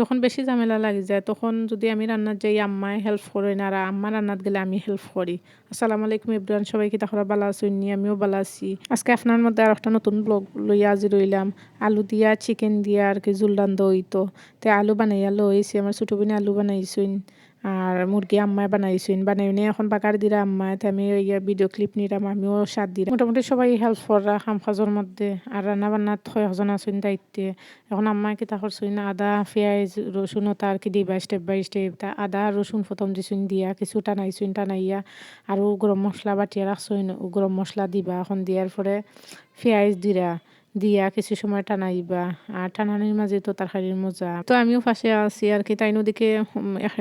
যখন বেশি ঝামেলা লাগে যায়, তখন যদি আমি রান্নার যাই আম্মায় হেল্প করে না, আর আম্মা রান্নাত গেলে আমি হেল্প করি। আসসালামু আলাইকুম ইব্রান, সবাই কি তাহলে আছো নি, আমিও ভালো আছি। আজকে আপনার মধ্যে আর একটা নতুন ব্লগ লইয়া আজি রইলাম আলু দিয়া চিকেন দিয়া, আর কি জুল রান্ধ হইতো তে আলু বানাইয়া লইছি, আমার ছোটো বোনে আলু বানাইছুন। আর মুরগি আম্মায় বানাইছুন বানাই নিয়ে এখন বাকার দিরা আম্মায় আমি ভিডিও ক্লিপ নিলাম আমিও সাত দিলাম মোটামুটি সবাই হেল্প করা খাম খাজর মধ্যে, আর রান্না বান্নাত ছয়জন আসুন দায়িত্বে। এখন আম্মা কিতা করছুন আদা, পেঁয়াজ রসুন তার কি দিবা স্টেপ বাই স্টেপ তা আদা রসুন প্রথম দিছুন দিয়া, কিছু টানাইছুন টানাইয়া আর গরম মশলা বাটিয়া রাখছুন গরম মশলা দিবা, এখন দিয়ার পরে পেঁয়াজ দিরা দিয়া কিছু সময় টানাইবা। আর টানানির মাঝে তো তরকারির মজা। তো আমিও ফাঁসে আছি আর কি, তাই দিকে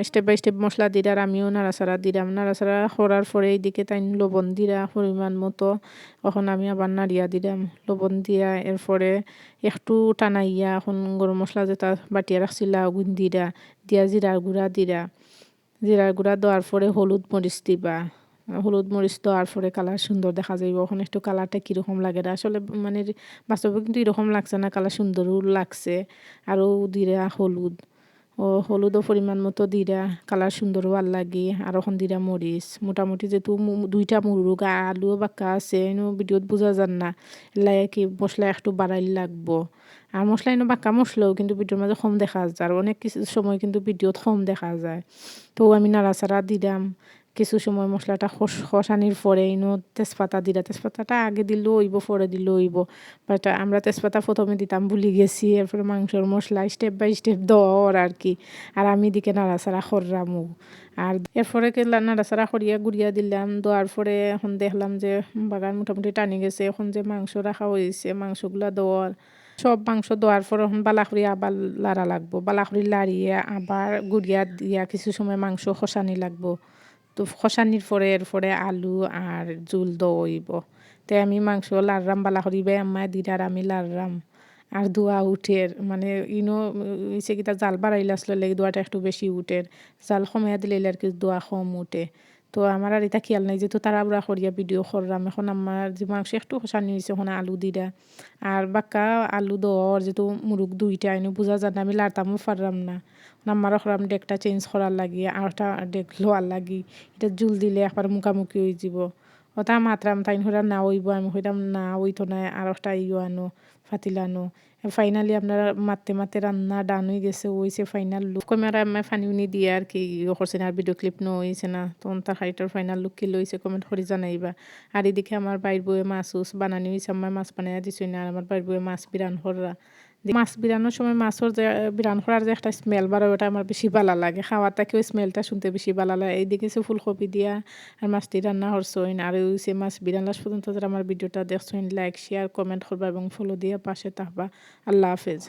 স্টেপ বাই স্টেপ মশলা দিলার আমিও নাড়াচাড়া দিলাম নাড়াচাড়া করার পরে এইদিকে তাই লবণ দিরা পরিমাণ মতো। এখন আমি আবার নাড়িয়া দিলাম লবণ দিয়া এরপরে একটু টানাইয়া এখন গরম মশলা যেটা বাটিয়া রাখছিলা গুণ দিরা। দিয়া জিরার গুঁড়া দিরা। জিরার গুঁড়া দেওয়ার পরে হলুদ মরিচ দিবা। হলুদ মরিচ দেওয়ার পরে কালার সুন্দর দেখা যাইব। এখন একটু কালারটা কীরকম লাগে না আসলে মানে বাস্তবে কিন্তু এরকম লাগছে না কালার সুন্দরও লাগছে। আরও দিরা হলুদ। ও হলুদও পরিমাণ মতো দিরা কালার সুন্দরও ভালো লাগে। আর এখন দিরা মরিচ। মোটামুটি যেহেতু দুইটা মুরুগা, আলুও বাক্কা আছে, এনো ভিডিওত বোঝা যান না। লাগে কি মশলা একটু বাড়াই লাগবো। আর মশলা এনে বাক্কা মশলাও কিন্তু ভিডিওর মাঝে কম দেখা যায়। আর অনেক কিছু সময় কিন্তু ভিডিওত কম দেখা যায়। তো আমি নাড়াচাড়া দিলাম। কিছু সময় মশলাটা খসানির পরে ইনো তেজপাতা দিলা, তেজপাতাটা আগে দিলেও হইব পরে দিলেও হইব বাট আমরা তেজপাতা প্রথমে দিতাম, ভুলি গেছি, এরপরে মাংসর মশলা স্টেপ বাই স্টেপ দর আর কি। আর আমি দিকে নাড়াচাড়া খররামু আর এরপরে কে নাড়াচাড়া করিয়া গুড়িয়া দিলাম, দেওয়ার পরে এখন দেখলাম যে বাগান মোটামুটি টানি গেছে, এখন যে মাংস রাখা হয়েছে, মাংসগুলা দেওয়ার, সব মাংস দেওয়ার পর এখন বালাখুরি আবার লাড়া লাগবো। বালাখুরি লাড়িয়ে আবার গুড়িয়া দিয়া কিছু সময় মাংস খসানি লাগবো। তো খসানির পরে এরপরে আলু আর জুল দইব। তে আমি মাংস লাড়রাম বালা করিবে আমায় দিদার আমি লাড়রাম আর দোয়া উঠের মানে ইনো ইসে কিতা জাল বাড়াইলে আসলে লেগে দোয়াটা একটু বেশি উঠের জাল কমাইয়া দিলে আর কি দোয়া কম উঠে। তো আমার আর এটা খেয়াল নাই, যেহেতু তারা বুড়া করিয়া ভিডিও করলাম এখন আমার যে মাংস একটু খসানি হয়েছে ওখানে আলু দিরা আর বাক্কা আলু দর যেহেতু মুরুগ দুইটা আইনু বোঝা যায় না আমি লাড়তামও পারলাম না। আমার ওখান ডেকটা চেঞ্জ করার লাগি আর একটা ডেক লোয়ার লাগি। এটা জুল দিলে একবার মুখামুখি হয়ে যাব। ওটা মাত্রাম তাইন হইরা না হইব আমি হইরাম না ওইতো নাই আর ইয়ে আনো ফাতিলা আনো ফাইনালি আপনার মাতে মাতে রান্না ডান হয়ে গেছে ওইছে ফাইনাল লুক কমে আর আমি ফানি উনি দিয়ে আর কি ইয়ে করছে না আর ভিডিও ক্লিপ নো হয়েছে না তখন তার হাইটার ফাইনাল লুক কি লইছে কমেন্ট করে জানাইবা আর এদিকে আমার বাইর বয়ে মাছ উস বানানি হয়েছে আমার মাছ বানাইয়া দিছে না আর আমার বাইর বয়ে মাছ বিরান হররা মাছ বিরানোর সময় মাছের যে বিরান করার যে একটা স্মেল বার ওটা আমার বেশি ভালো লাগে। খাওয়ার তাকেও স্মেলটা শুনতে বেশি ভালো লাগে। এইদিকে সে ফুলকপি দিয়া আর মাছটি রান্না হরসইন আর ওই সে মাছ বিরান লাস্ট পর্যন্ত যারা আমার ভিডিওটা দেখছেন লাইক শেয়ার কমেন্ট করবা এবং ফলো দিয়ে পাশে থাকবা। আল্লাহ হাফেজ।